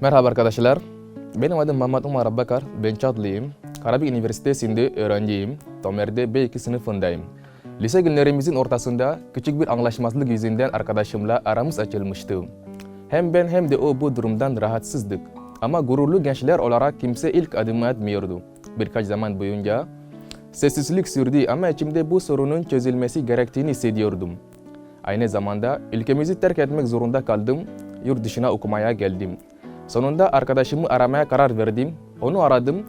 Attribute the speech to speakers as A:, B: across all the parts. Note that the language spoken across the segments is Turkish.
A: Merhaba arkadaşlar. Benim adım Muhammed Umar Abbakar. Ben Çatlıyım. Karabük Üniversitesi'nde öğrenciyim. Tomer'de B2 sınıfındayım. Lise günlerimizin ortasında küçük bir anlaşmazlık yüzünden arkadaşımla aramız açılmıştı. Hem ben hem de o bu durumdan rahatsızdık. Ama gururlu gençler olarak kimse ilk adımı atmıyordu. Birkaç zaman boyunca sessizlik sürdü ama içimde bu sorunun çözülmesi gerektiğini hissediyordum. Aynı zamanda ülkemizi terk etmek zorunda kaldım. Yurt dışına okumaya geldim. Sonunda arkadaşımı aramaya karar verdim. Onu aradım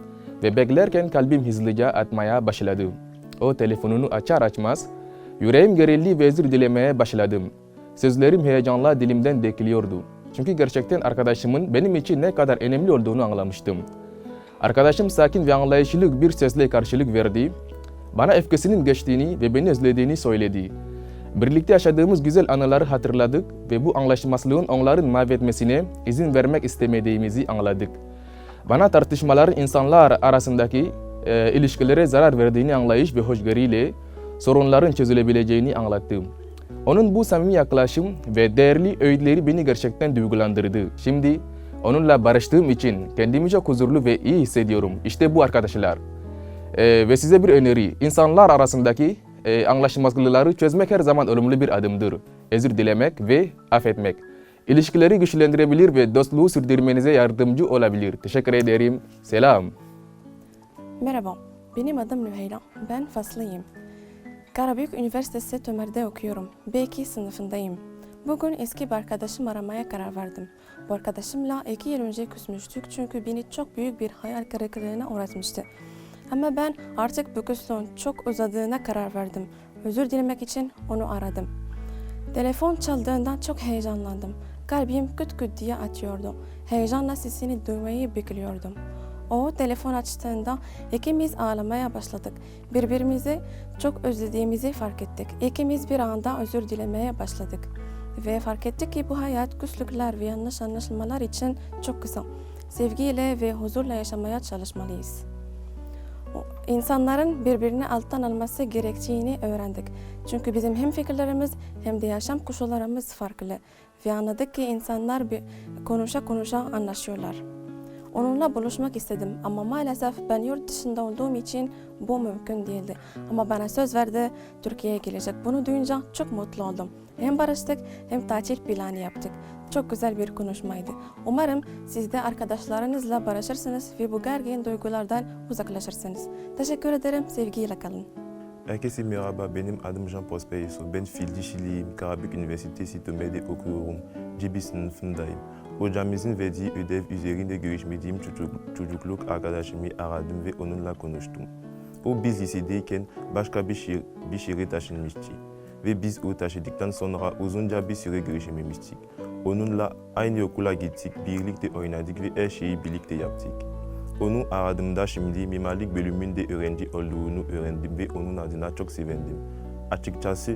A: ve beklerken kalbim hızlıca atmaya başladı. O telefonunu açar açmaz yüreğim gerildi ve özür dilemeye başladım. Sözlerim heyecanla dilimden dökülüyordu. Çünkü gerçekten arkadaşımın benim için ne kadar önemli olduğunu anlamıştım. Arkadaşım sakin ve anlayışlı bir sesle karşılık verdi. Bana öfkesinin geçtiğini ve beni özlediğini söyledi. Birlikte yaşadığımız güzel anıları hatırladık ve bu anlaşmazlığın onların mahvetmesine izin vermek istemediğimizi anladık. Bana tartışmaların insanlar arasındaki e, ilişkilere zarar verdiğini anlayış ve hoşgörüyle sorunların çözülebileceğini anlattım. Onun bu samimi yaklaşım ve değerli öğütleri beni gerçekten duygulandırdı. Şimdi onunla barıştığım için kendimi çok huzurlu ve iyi hissediyorum. İşte bu arkadaşlar. Ee, ve size bir öneri. İnsanlar arasındaki e, anlaşmazlıkları çözmek her zaman olumlu bir adımdır. Özür dilemek ve affetmek. İlişkileri güçlendirebilir ve dostluğu sürdürmenize yardımcı olabilir. Teşekkür ederim. Selam.
B: Merhaba, benim adım Lüheyla. Ben Faslıyım. Karabük Üniversitesi Tömer'de okuyorum. B2 sınıfındayım. Bugün eski bir arkadaşım aramaya karar verdim. Bu arkadaşımla iki yıl önce küsmüştük çünkü beni çok büyük bir hayal kırıklığına uğratmıştı. Ama ben artık bu küslüğün çok uzadığına karar verdim. Özür dilemek için onu aradım. Telefon çaldığında çok heyecanlandım. Kalbim küt küt diye atıyordu. Heyecanla sesini duymayı bekliyordum. O telefon açtığında ikimiz ağlamaya başladık. Birbirimizi çok özlediğimizi fark ettik. İkimiz bir anda özür dilemeye başladık. Ve fark ettik ki bu hayat küslükler ve yanlış anlaşılmalar için çok kısa. Sevgiyle ve huzurla yaşamaya çalışmalıyız. İnsanların birbirini alttan alması gerektiğini öğrendik. Çünkü bizim hem fikirlerimiz hem de yaşam koşullarımız farklı. Ve anladık ki insanlar bir konuşa konuşa anlaşıyorlar. Onunla buluşmak istedim ama maalesef ben yurt dışında olduğum için bu mümkün değildi. Ama bana söz verdi Türkiye'ye gelecek. Bunu duyunca çok mutlu oldum. Hem barıştık hem tatil planı yaptık. Çok güzel bir konuşmaydı. Umarım siz de arkadaşlarınızla barışırsınız ve bu gergin duygulardan uzaklaşırsınız. Teşekkür ederim. Sevgiyle kalın.
C: Herkese merhaba, benim adım Jean Prosper Yeso. Ben fil dişiliyim, Karabük Üniversitesi Tömer'de okuyorum. C1 sınıfındayım. Hocamızın verdiği ödev üzerinde görüşmediğim çocuk, çocukluk arkadaşımı aradım ve onunla konuştum. O biz lisedeyken başka bir, şehir, bir şehre taşınmıştı. Ve biz o taşıdıktan sonra uzunca bir süre görüşememiştik. Onunla aynı okula gittik, birlikte oynadık ve her şeyi birlikte yaptık. Onu aradığımda şimdi mimarlık bölümünde öğrenci olduğunu öğrendim ve onun adına çok sevindim. Açıkçası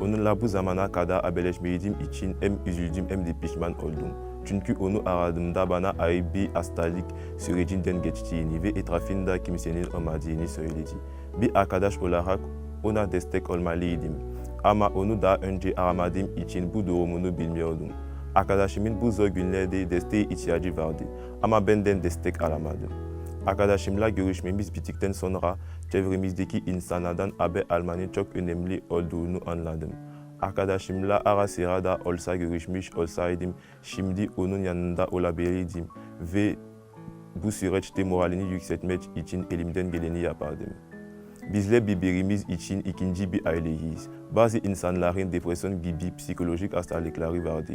C: onunla bu zamana kadar haberleşmediğim için hem üzüldüm hem de pişman oldum. Çünkü onu aradığımda bana ayrı bir hastalık sürecinden geçtiğini ve etrafında kimsenin olmadığını söyledi. Bir arkadaş olarak ona destek olmalıydım. Ama onu daha önce aramadığım için bu durumunu bilmiyordum. Arkadaşımın bu zor günlerde desteğe ihtiyacı vardı ama benden destek alamadı. Arkadaşımla görüşmemiz bittikten sonra çevremizdeki insanlardan haber almanın çok önemli olduğunu anladım. Arkadaşımla ara sıra da olsa görüşmüş olsaydım şimdi onun yanında olabilirdim ve bu süreçte moralini yükseltmek için elimden geleni yapardım. Bizler birbirimiz için ikinci bir aileyiz. Bazı insanların depresyon gibi psikolojik hastalıkları vardı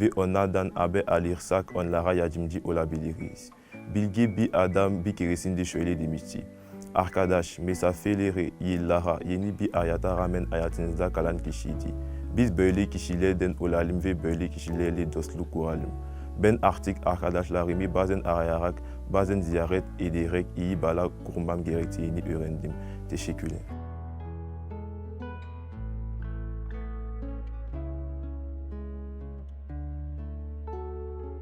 C: ve onlardan haber alırsak onlara yardımcı olabiliriz. Bilge bir adam bir keresinde şöyle demişti. Arkadaş, mesafeleri yıllara yeni bir hayata rağmen hayatınızda kalan kişiydi. Biz böyle kişilerden olalım ve böyle kişilerle dostluk kuralım. Ben artık arkadaşlarımı bazen arayarak, bazen ziyaret ederek iyi bağlar kurmam gerektiğini öğrendim. Teşekkürler.